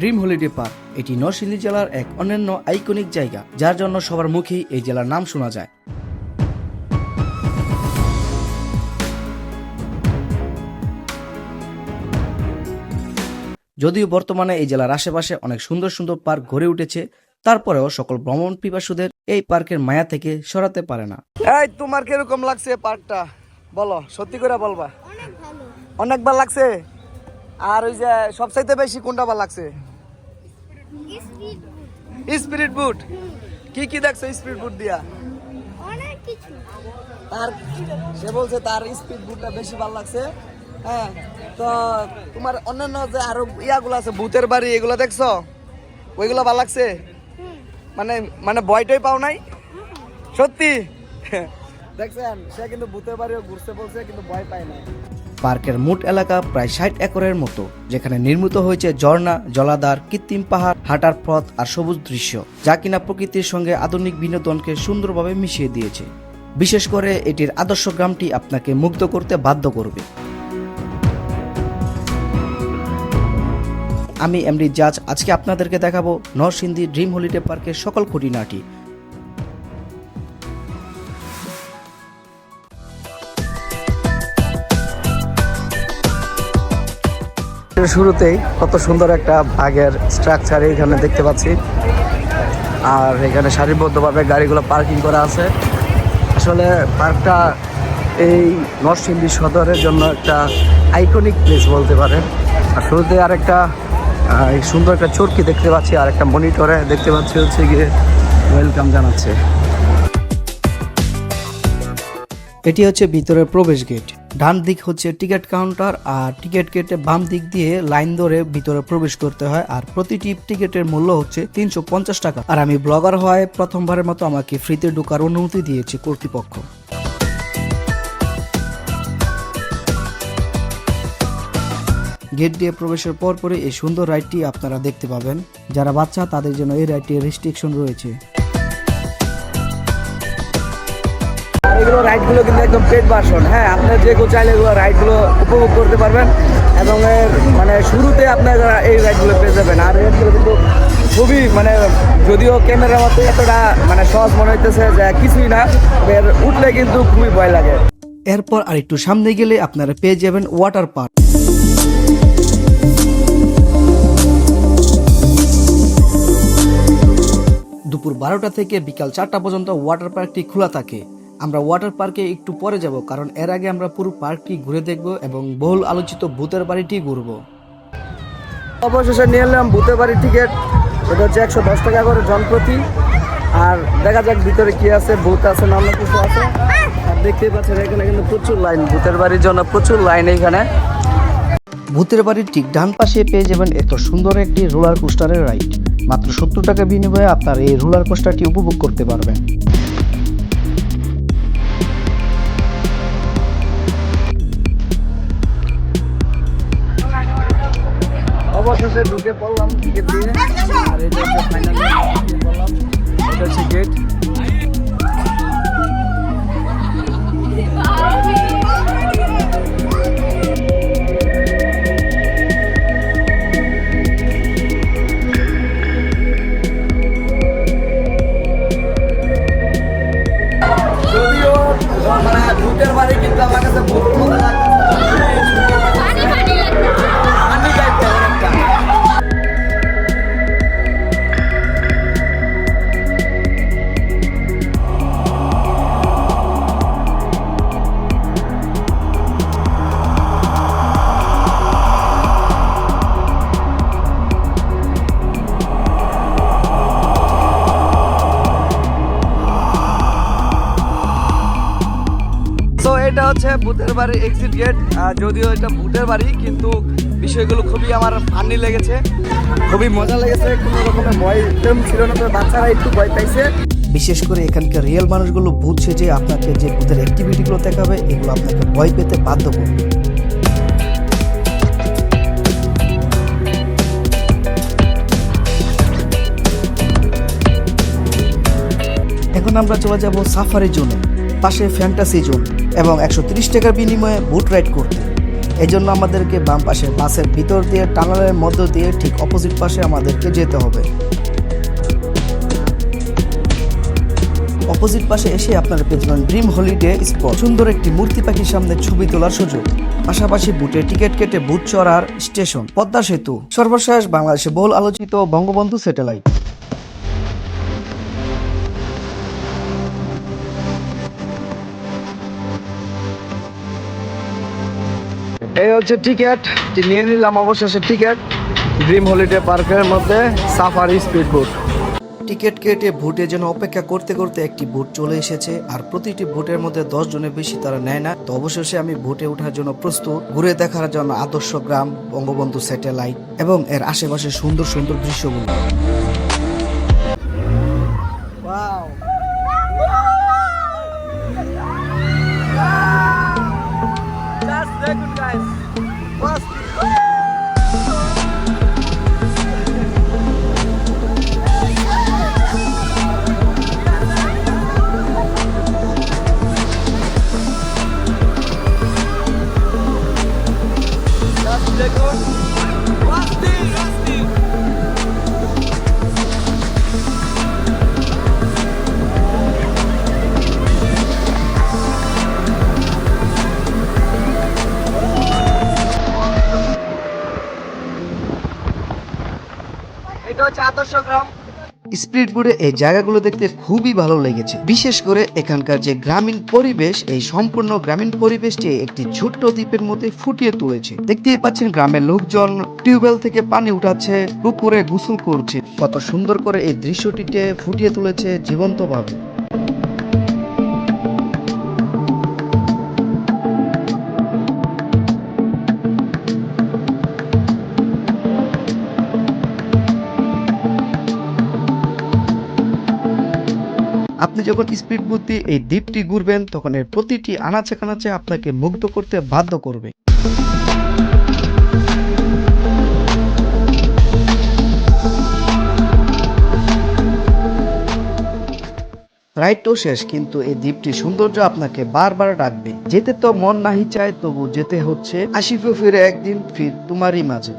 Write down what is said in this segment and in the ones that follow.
Dream holiday park. এটি নরসিংদী জেলার এক অন্যান্য আইকনিক জায়গা যার জন্য সবার মুখেই এই জেলার নাম শোনা যায়। যদিও বর্তমানে এই জেলার আশেপাশে অনেক সুন্দর সুন্দর পার্ক গড়ে উঠেছে তারপরেও সকল ভ্রমণ পিপাসুদের এই পার্কের মায়া থেকে সরাতে পারে না। এই তোমার কীরকম লাগছে পার্কটা? বলো সত্যি করে বলবা। অনেক ভালো। অনেক ভালো লাগছে? আর ওই যে সবচাইতে বেশি কোনটা ভালো লাগছে? স্পিরিট বুট কি কি দেখছ স্পিরিট বুট দিয়া? অনেক কিছু। তার সে বলছে তার স্পিড বুটটা বেশি ভালো লাগছে। হ্যাঁ তো তোমার অন্যান্য যে আরও ইয়াগুলো আছে ভূতের বাড়ি এগুলো দেখছ? ওইগুলো ভালো লাগছে? মানে মানে ভয়টাই পাও নাই? সত্যি? দেখছেন সে কিন্তু ভূতের বাড়িও ঘুরতে বলছে কিন্তু ভয় পায় না পার্কের মোট এলাকা প্রায় ষাট একরের মতো, যেখানে নির্মিত হয়েছে ঝর্ণা, জলাধার, কৃত্রিম পাহাড়, হাঁটার পথ আর সবুজ দৃশ্য, যা কিনা প্রকৃতির সঙ্গে আধুনিক বিনোদনকে সুন্দরভাবে মিশিয়ে দিয়েছে। বিশেষ করে এটির আদর্শ গ্রামটি আপনাকে মুগ্ধ করতে বাধ্য করবে। আমি এমডি জাজ, আজকে আপনাদেরকে দেখাবো নরসিংদী ড্রিম হলিডে পার্কের সকল খুঁটিনাটি। শুরুতেই কত সুন্দর একটা বাঘের স্ট্রাকচার এখানে দেখতে পাচ্ছি। আর এখানে সারিবদ্ধভাবে গাড়িগুলো পার্কিং করা আছে। আসলে পার্কটা এই নরসিংদী সদরের জন্য একটা আইকনিক প্লেস বলতে পারেন। আর শুরুতে আরেকটা সুন্দর একটা চরকি দেখতে পাচ্ছি আর একটা মনিটরে দেখতে পাচ্ছি হচ্ছে গিয়ে ওয়েলকাম জানাচ্ছে। এটি হচ্ছে ভিতরের প্রবেশ গেট। ডান দিক হচ্ছে টিকিট কাউন্টার আর টিকিট গেটে বাম দিক দিয়ে লাইন ধরে ভিতরে প্রবেশ করতে হয় আর প্রতিটি টিকিটের মূল্য হচ্ছে তিনশো পঞ্চাশ টাকা। আর আমি ব্লগার হওয়ায় প্রথমবারের মতো আমাকে ফ্রিতে ঢোকার অনুমতি দিয়েছে কর্তৃপক্ষ। গেট দিয়ে প্রবেশের পর পরে এই সুন্দর রাইডটি আপনারা দেখতে পাবেন। যারা বাচ্চা, তাদের জন্য এই রাইডটির রেস্ট্রিকশন রয়েছে। এগুলো রাইডগুলো কিন্তু একদম পেড ভার্সন হ্যাঁ আপনার যে কেউ চাইলে এগুলো রাইডগুলো উপভোগ করতে পারবেন এবং মানে শুরুতে আপনারা এই রাইডগুলো পেয়ে যাবেন। আর এগুলো কিন্তু খুবই মানে যদিও ক্যামেরার মতো এতটা মানে সহজ মনে হইতেছে যে কিছুই না এর উঠলে কিন্তু খুবই ভয় লাগে। এরপর আর একটু সামনে গেলে আপনারা পেয়ে যাবেন ওয়াটার পার্ক দুপুর বারোটা থেকে বিকাল চারটা পর্যন্ত ওয়াটার পার্কটি খোলা থাকে। আমরা ওয়াটার পার্কে একটু পরে যাব কারণ এর আগে আমরা পুরো পার্কটি ঘুরে দেখব এবং বহুল আলোচিত ভূতের বাড়িটি ঘুরবো। অবশেষে নিয়ে এলাম ভূতের বাড়ির টিকিট এটা হচ্ছে একশো দশ টাকা করে জনপ্রতি। আর দেখা যাক ভিতরে কি আছে ভূত আছে না অন্য কিছু আছে। আর দেখতেই পাচ্ছেন এখানে কিন্তু প্রচুর লাইন ভূতের বাড়ির জন্য প্রচুর লাইন এইখানে ভূতের বাড়ির ঠিক ডান পাশে পেয়ে যাবেন এত সুন্দর একটি রোলার কোস্টারের রাইড মাত্র সত্তর টাকা বিনিময়ে আপনার এই রোলার কোস্টারটি উপভোগ করতে পারবেন। অবশেষে ঢুকে পড়লাম টিকিট দিয়ে। আর এটা হচ্ছে ফাইনাল পড়লাম এটা হচ্ছে গেট যদিও এটা হচ্ছে ভূতের বাড়ি এক্সিট গেট যদিও এটা ভূতের বাড়ি, কিন্তু বিষয়গুলো খুবই আমার ফানি লেগেছে। খুবই মজা লেগেছে, কোনো রকমের ভয় টেম ছিল না বাচ্চারা একটু ভয় পাইছে। বিশেষ করে এখানকার রিয়েল মানুষগুলো বুঝছে যে আপনাকে যে ভূতের অ্যাক্টিভিটিগুলো দেখাবে, এগুলো আপনাকে ভয় পেতে বাধ্য করবে। এখন আমরা চলে যাব সাফারি জোনে, পাশে ফ্যান্টাসি জোন। এবং একশো টাকার বিনিময়ে বুট রাইড করতে। এই জন্য আমাদেরকে বাম পাশে বাসের ভিতর দিয়ে, টানেলের মধ্য দিয়ে ঠিক অপোজিট পাশে আমাদেরকে যেতে হবে। অপোজিট পাশে এসে আপনারা পেয়ে যাবেন ড্রিম হলিডে স্পট সুন্দর একটি মূর্তি পাখির সামনে ছবি তোলার সুযোগ। পাশাপাশি বুটে টিকিট কেটে বুট চড়ার স্টেশন পদ্মা সেতু। সর্বশেষ বাংলাদেশে বহুল আলোচিত বঙ্গবন্ধু স্যাটেলাইট এই হচ্ছে টিকিট নিয়ে নিলাম অবশেষে টিকিট ড্রিম হলিডে পার্কের মধ্যে সাফারি স্পিড বোট টিকিট কেটে ভোটে যেন অপেক্ষা করতে করতে একটি ভোট চলে এসেছে, আর প্রতিটি ভোটের মধ্যে দশ জনের বেশি তারা নেয় না। তো অবশেষে আমি ভোটে ওঠার জন্য প্রস্তুত, ঘুরে দেখার জন্য আদর্শ গ্রাম, বঙ্গবন্ধু স্যাটেলাইট এবং এর আশেপাশে সুন্দর সুন্দর দৃশ্যগুলো। আদর্শ গ্রাম স্পিড এই জায়গাগুলো দেখতে খুবই ভালো লেগেছে। বিশেষ করে এখানকার যে গ্রামীণ পরিবেশ, এই সম্পূর্ণ গ্রামীণ পরিবেশটি একটি ছোট্ট দ্বীপের মধ্যে ফুটিয়ে তুলেছে। দেখতেই পাচ্ছেন গ্রামের লোকজন টিউবওয়েল থেকে পানি উঠাচ্ছে, পুকুরে গোসল করছে। কত সুন্দর করে এই দৃশ্যটিকে ফুটিয়ে তুলেছে জীবন্তভাবে। আপনি যখন স্পিড বুথ দিয়ে এই দ্বীপটি ঘুরবেন, তখন এর প্রতিটি আনাচে কানাচে আপনাকে মুগ্ধ করতে বাধ্য করবে। রাইডও শেষ, কিন্তু এই দ্বীপটি সৌন্দর্য আপনাকে বারবার ডাকবে। যেতে তো মন নাহি চায়, তবু যেতে হচ্ছে। আসিফে ফিরে একদিন ফির তোমারই মাঝে।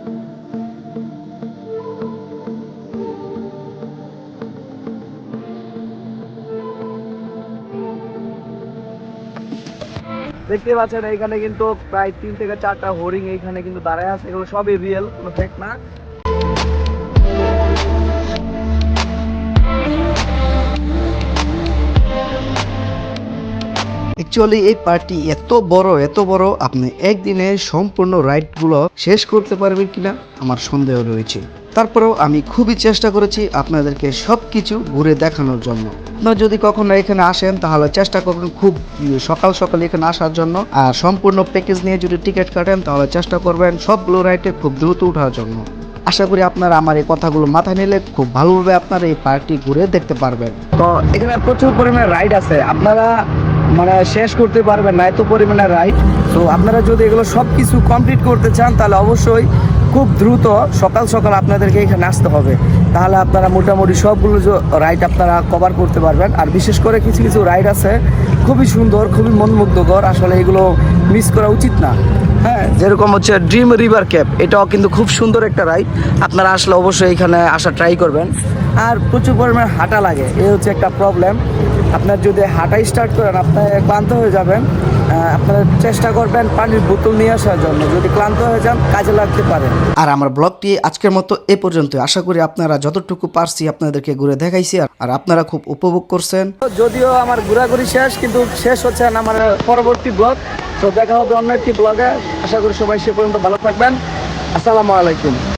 দেখতে পাচ্ছেন এখানে কিন্তু প্রায় তিন থেকে চারটা হরিং এইখানে কিন্তু দাঁড়ায় আছে। এগুলো সবই রিয়েল কোনো ফেক না। অ্যাকচুয়ালি এই পার্টি এত বড় এত বড়, আপনি একদিনে সম্পূর্ণ রাইডগুলো শেষ করতে পারবেন কিনা আমার সন্দেহ রয়েছে। তারপরেও আমি খুবই চেষ্টা করেছি আপনাদেরকে সব কিছু ঘুরে দেখানোর জন্য। আপনারা যদি কখনো এখানে আসেন, তাহলে চেষ্টা করবেন খুব সকাল সকাল এখানে আসার জন্য। আর সম্পূর্ণ প্যাকেজ নিয়ে যদি টিকিট কাটেন, তাহলে চেষ্টা করবেন সবগুলো রাইডে খুব দ্রুত ওঠার জন্য। আশা করি আপনারা আমার এই কথাগুলো মাথায় নিলে খুব ভালোভাবে আপনারা এই পার্কটি ঘুরে দেখতে পারবেন। তো এখানে প্রচুর পরিমাণে রাইড আছে। আপনারা মানে শেষ করতে পারবেন না, এত পরিমাণে রাইড তো আপনারা যদি এগুলো সব কিছু কমপ্লিট করতে চান, তাহলে অবশ্যই খুব দ্রুত সকাল সকাল আপনাদেরকে এখানে আসতে হবে। তাহলে আপনারা মোটামুটি সবগুলো রাইড আপনারা কভার করতে পারবেন। আর বিশেষ করে কিছু কিছু রাইড আছে, খুবই সুন্দর, খুবই মনমুগ্ধকর। আসলে এগুলো মিস করা উচিত না। হ্যাঁ যেরকম হচ্ছে ড্রিম রিভার ক্যাপ এটাও কিন্তু খুব সুন্দর একটা রাইড আপনারা আসলে অবশ্যই এখানে আসা ট্রাই করবেন। আর প্রচুর পরিমাণে হাঁটা লাগে, এ হচ্ছে একটা প্রবলেম আপনার যদি হাঁটাই স্টার্ট করেন, আপনি ক্লান্ত হয়ে যাবেন। আপনারা চেষ্টা করবেন পানির বোতল নিয়ে আসার জন্য। যদি ক্লান্ত হয়ে যান কাজে লাগতে পারে। আর আমার ব্লগটি আজকের মতো এ পর্যন্ত। আশা করি আপনারা যতটুকু পারছি আপনাদেরকে ঘুরে দেখাইছি আর- আর আপনারা খুব উপভোগ করছেন। যদিও আমার ঘোরাঘুরি শেষ কিন্তু শেষ হচ্ছে না আমার পরবর্তী ব্লগ। তো দেখা হবে অন্য একটি ব্লগে। আশা করি সবাই সে পর্যন্ত ভালো থাকবেন। আসসালামু আলাইকুম।